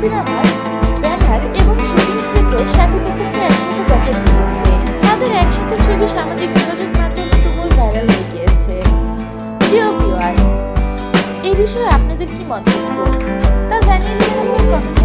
সিনেমার ব্যানার এবং শুটিং সেটে শাকিবুকুকে একসাথে দেখা দিয়েছে। তাদের একসাথে ছবি সামাজিক যোগাযোগ মাধ্যমে তুমুল ভাইরাল হয়ে গিয়েছে। প্রিয় ভিউয়ার্স এই বিষয়ে আপনাদের কি মন্তব্য তা জানিয়ে দিন কমেন্ট